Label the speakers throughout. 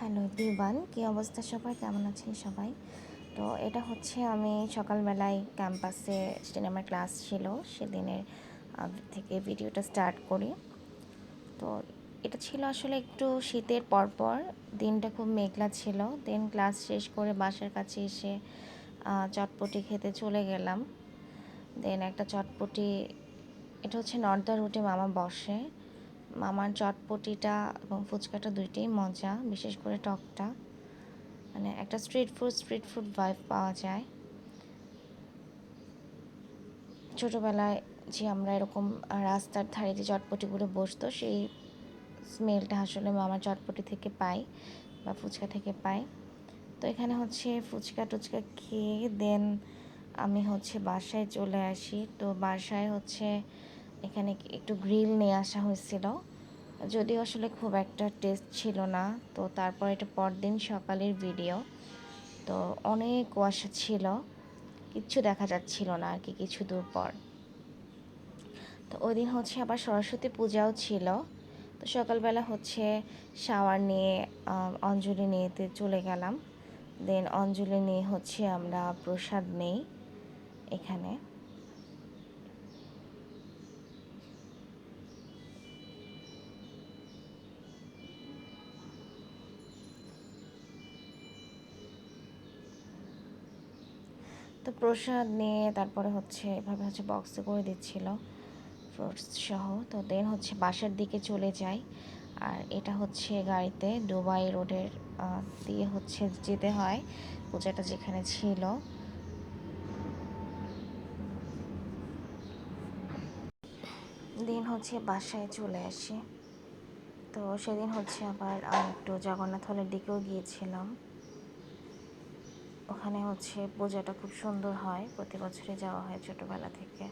Speaker 1: Hello দিবান কী অবস্থা সবাই কেমন আছেন সবাই? তো এটা হচ্ছে আমি সকালবেলায় ক্যাম্পাসে সিনেমার ক্লাস ছিল, সেদিনের থেকে ভিডিওটা স্টার্ট করি। তো এটা ছিল আসলে একটু শীতের পরপর, দিনটা খুব মেঘলা ছিল। দেন ক্লাস শেষ করে বাসার কাছে এসে চটপটি খেতে চলে গেলাম। দেন একটা চটপটি, এটা হচ্ছে নর্দা রুটে মামা বসে। মামার চটপটিটা এবং ফুচকাটা দুইটাই মজা, বিশেষ করে টকটা। মানে একটা street food street food vibe পাওয়া যায়। ছোটোবেলায় যে আমরা এরকম রাস্তার ধারে যে চটপটিগুলো বসতো, সেই স্মেলটা আসলে মামার চটপটি থেকে পাই বা ফুচকা থেকে পাই। তো এখানে হচ্ছে ফুচকা টুচকা খেয়ে দেন আমি হচ্ছে বাসায় চলে আসি। তো বাসায় হচ্ছে এখানে একটু গ্রিল নিয়ে আসা হয়েছিল। যদিও আসলে খুব একটা টেস্ট ছিল না। তো তারপর এটা পরদিন সকালের ভিডিও। তো অনেক কুয়াশা ছিল। কিচ্ছু দেখা যাচ্ছিল না আর কি কিছু দূর পর। তো ওই দিন হচ্ছে আবার সরস্বতী পূজাও ছিল। তো সকালবেলা হচ্ছে শাওয়ার নিয়ে অঞ্জলি নিয়েতে চলে গেলাম। দেন অঞ্জলি নিয়ে হচ্ছে আমরা প্রসাদ নেই এখানে। তো প্রসাদ নিয়ে তারপরে হচ্ছে এভাবে হচ্ছে বক্সে করে দিচ্ছিল ফ্রুটস সহ। তো দেন হচ্ছে বাসার দিকে চলে যাই। আর এটা হচ্ছে গাড়িতে দুবাই রোডের দিয়ে হচ্ছে যেতে হয় পূজাটা যেখানে ছিল। দিন হচ্ছে বাসায় চলে আসি। তো সেদিন হচ্ছে আবার একটু জগন্নাথ হলের দিকেও গিয়েছিলাম। ওখানে হচ্ছে পূজাটা খুব সুন্দর হয়। প্রতি বছরই যাওয়া হয় ছোটবেলা থেকে।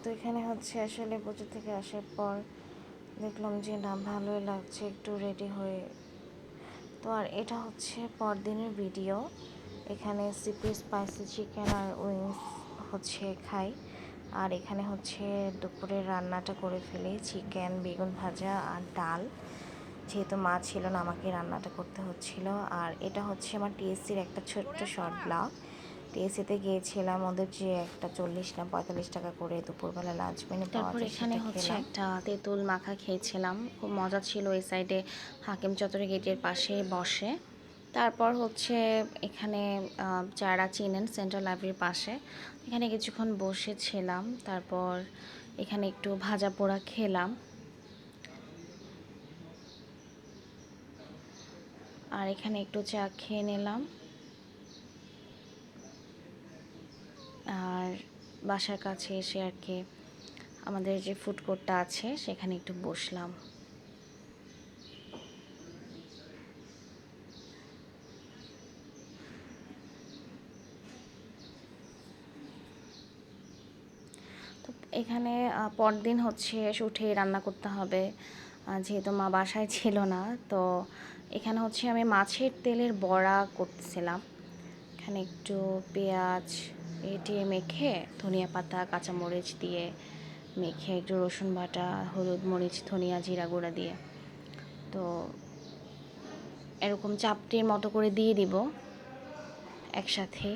Speaker 1: তো এখানে হচ্ছে আসলে পুজো থেকে আসার পর দেখলাম যে না, ভালোই লাগছে, একটু রেডি হয়ে। তো আর এটা হচ্ছে পরদিনের ভিডিও এখানে সিপি স্পাইসি চিকেন আর উইংস হচ্ছে খাই। আর এখানে হচ্ছে দুপুরের রান্নাটা করে ফেলি চিকেন বেগুন ভাজা আর ডাল। যেহেতু মা ছিল না আমাকে রান্নাটা করতে হচ্ছিল। আর এটা হচ্ছে আমার টিএসসির একটা ছোট্ট শর্ট ব্লগ। টিএসসিতে গিয়েছিলাম ওদের যে একটা চল্লিশ না পঁয়তাল্লিশ টাকা করে দুপুরবেলা লাঞ্চ মেনু
Speaker 2: তারপর এখানে হচ্ছে একটা তেঁতুল মাখা খেয়েছিলাম। খুব মজা ছিল এই সাইডে হাকিম চত্বরের গেটের পাশে বসে। তারপর হচ্ছে এখানে যারা চিনেন সেন্ট্রাল লাইব্রেরির পাশে, এখানে কিছুক্ষণ বসেছিলাম, তারপর এখানে একটু ভাজা পোড়া খেলাম। আর এখানে একটু চা খেয়ে নিলাম। আর বাসার কাছে এসে আর কি আমাদের যে ফুড কোর্টটা আছে, সেখানে একটু বসলাম তো এখানে পরদিন হচ্ছে উঠে রান্না করতে হবে। যেহেতু মা বাসায় ছিল না, তো এখানে হচ্ছে আমি মাছের তেলের বড়া করতেছিলাম। এখানে একটু পেঁয়াজ, এটিয়ে মেখে ধনিয়া পাতা, কাঁচামরিচ দিয়ে মেখে একটু রসুন বাটা, হলুদ মরিচ, ধনিয়া, জিরা গুঁড়া দিয়ে। তো এরকম চাপটির মতো করে দিয়ে দিব একসাথে।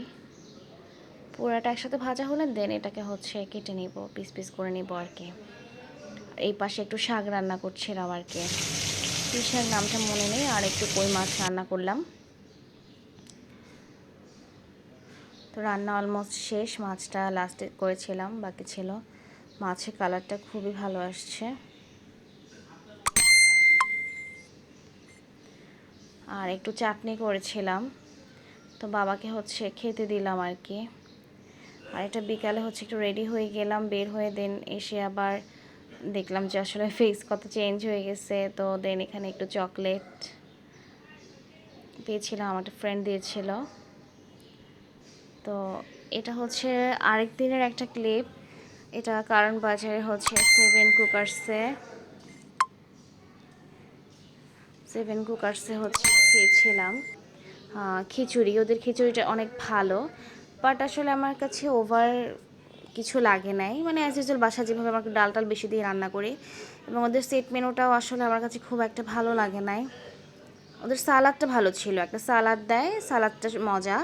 Speaker 2: পুরাটা একসাথে ভাজা হলে দেন এটাকে হচ্ছে কেটে নিব, পিস পিস করে নিব আর কি। এই পাশে একটু শাক রান্না করছিলাম আর কি। কী শাক নামটা মনে নেই, আর একটু কই মাছ রান্না করলাম। তো রান্না অলমোস্ট শেষ, মাছটা লাস্টে করেছিলাম, বাকি ছিল। মাছের কালারটা খুবই ভালো আসছে। আর একটু চাটনি করেছিলাম। তো বাবাকে হচ্ছে খেতে দিলাম আর কি। আর এটা বিকালে হচ্ছে একটু রেডি হয়ে গেলাম, বের হয়ে দেন এসে আবার দেখলাম যে আসলে ফেস কত চেঞ্জ হয়ে গেছে। তো দেন এখানে একটু চকলেট পেয়েছিলাম আমার ফ্রেন্ড দিয়েছিল। তো এটা হচ্ছে আরেক দিনের একটা ক্লিপ এটা কারণ বাজারে হচ্ছে সেভেন কুকার্সে সেভেন কুকার্সে হচ্ছে খেয়েছিলাম। খিচুড়ি, ওদের খিচুড়িটা অনেক ভালো। বাট আসলে আমার কাছে ওভার কিছু লাগে নাই। মানে অ্যাজ ইউজুয়াল বাসা যেভাবে আমাকে ডাল টাল বেশি দিয়ে রান্না করি এবং ওদের সেট মেনুটাও আসলে আমার কাছে খুব একটা ভালো লাগে নাই। ওদের সালাদটা ভালো ছিল, একটা সালাদ দেয়, সালাদটা মজা।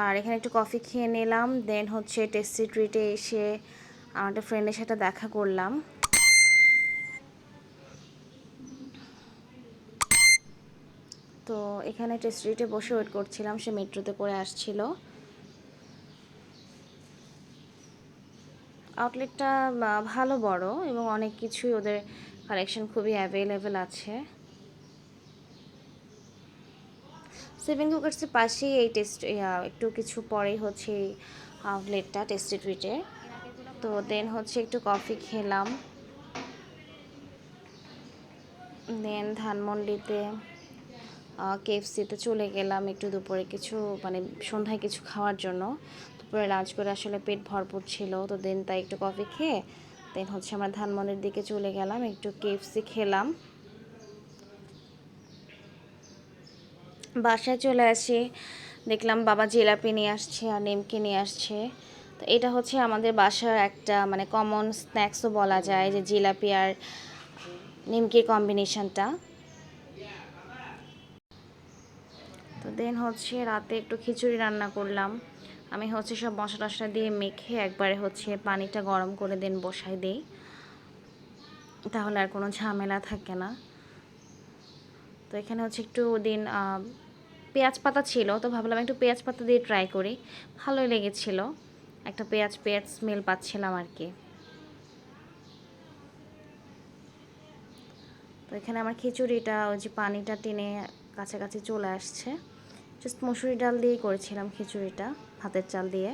Speaker 2: আর এখানে একটু কফি খেয়ে নিলাম দেন হচ্ছে টেস্টি ট্রিটে এসে আমার একটা ফ্রেন্ডের সাথে দেখা করলাম। তো এখানে টেস্টি ট্রিটে বসে ওয়েট করছিলাম, সে মেট্রোতে করে আসছিল। আউটলেটটা ভালো বড় এবং অনেক কিছুই ওদের কালেকশন খুবই অ্যাভেলেবেল আছে। সেভেন কুকার্সের পাশেই এই টেস্ট একটু কিছু পরেই হচ্ছে এই আউটলেটটা টেস্টি ট্রিটে তো দেন হচ্ছে একটু কফি খেলাম। দেন ধানমন্ডিতে কেএফসিতে চলে গেলাম একটু দুপুরে কিছু মানে সন্ধ্যায় কিছু খাওয়ার জন্য। দুপুরে লাঞ্চ করে আসলে পেট ভরপুর ছিল, তো দেন তাই একটু কফি খেয়ে দেন হচ্ছে আমরা ধানমন্ডির দিকে চলে গেলাম, একটু কেএফসি খেলাম। বাসায় চলে আসি, দেখলাম বাবা জিলাপি নিয়ে আসছে আর নিমকি নিয়ে আসছে। তো এটা হচ্ছে আমাদের বাসার একটা মানে কমন স্ন্যাক্সও বলা যায়, যে জিলাপি আর নিমকির কম্বিনেশনটা তো দেন হচ্ছে রাতে একটু খিচুড়ি রান্না করলাম। আমি হচ্ছে সব মশলা টশলা দিয়ে মেখে একবারে হচ্ছে পানিটা গরম করে দেন বসাই দিই। তাহলে আর কোনো ঝামেলা থাকে না। তো এখানে হচ্ছে একটু দিন পেঁয়াজ পাতা ছিল, তো ভাবলাম একটু পেঁয়াজ পাতা দিয়ে ট্রাই করি। ভালোই লেগেছিল। একটা পেঁয়াজ পেঁয়াজ স্মেল পাচ্ছিলাম আর কি। তো এখানে আমার খিচুড়িটা, ওই যে পানিটা টেনে কাছাকাছি চলে আসছে। জাস্ট মসুরি ডাল দিয়েই করেছিলাম খিচুড়িটা। ভাতের চাল দিয়ে।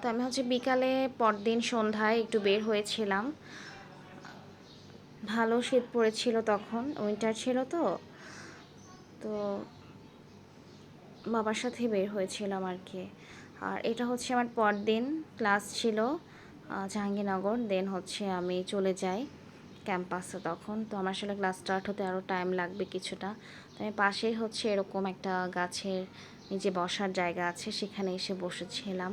Speaker 2: তো আমি হচ্ছে বিকালে পরদিন সন্ধ্যায় একটু বের হয়েছিলাম। ভালো শীত পড়েছিল তখন উইন্টার ছিল তো। তো বাবার সাথে বের হয়েছিলাম আর কি। আর এটা হচ্ছে আমার পরদিন ক্লাস ছিল। জাহাঙ্গীরনগর দেন হচ্ছে আমি চলে যাই ক্যাম্পাসে তখন। তো আমার আসলে ক্লাস স্টার্ট হতে আরও টাইম লাগবে কিছুটা। তো আমি পাশেই হচ্ছে এরকম একটা গাছের নিচে বসার জায়গা আছে, সেখানে এসে বসেছিলাম।